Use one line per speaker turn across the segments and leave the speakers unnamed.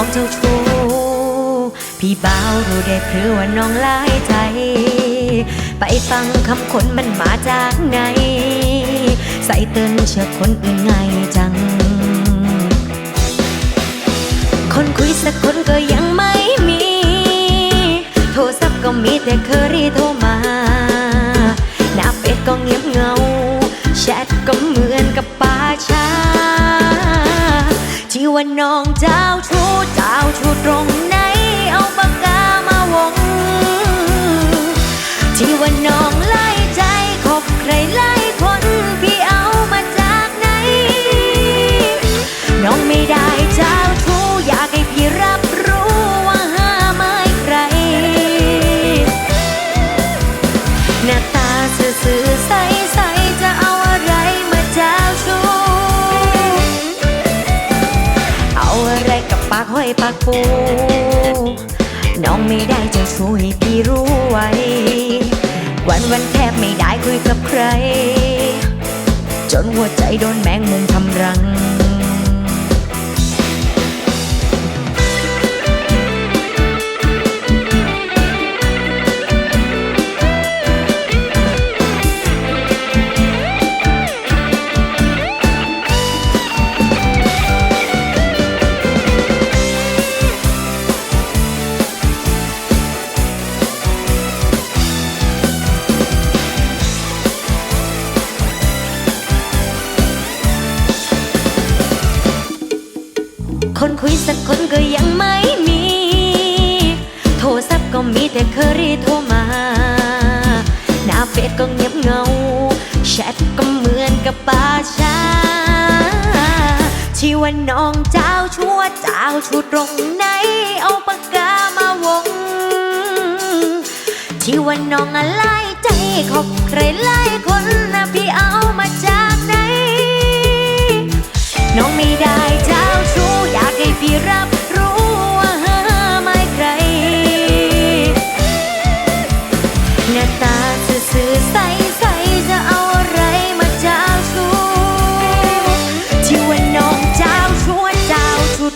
้องเจ้าชู้พี่บ่าวรู้ได้เพรือว่าน้องลายใจ ไปฟังคำคนมันมาจากไหน ใส่เตือนเชื่อคนอื่นไงจัง คนคุยสักคนก็ยังไม่มี โทรศัพท์ก็มีแต่เคอรี่โทรมา หน้าเฟซก็เงียบเงา ว่าน้องเจ้าชู้เจ้าชู้ตรงไหน เอาปากกามาวง ที่ว่าน้องไล่ใจคบใครไล่คน พี่เอามาจากไหน น้องไม่ได้เจ้าชู้อยากให้พี่รับากห้อยปากปูน้องไม่ได้จะช่วยพี่รู้ไว้ วันวันแทบไม่ได้คุยกับใคร จนหัวใจโดนแมงมุมทำรัง คนคุยสักคนก็ยังไม่มี โทรศัพท์ก็มีแต่เคอรี่โทรมา หน้าเฟซก็เงียบเงา แชทก็เหมือนกับป่าช้าที่ว่าน้องเจ้าชั่วเจ้าชูตรงไหน เอาปากกามาวง ที่ว่าน้องอะไร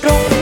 ตรง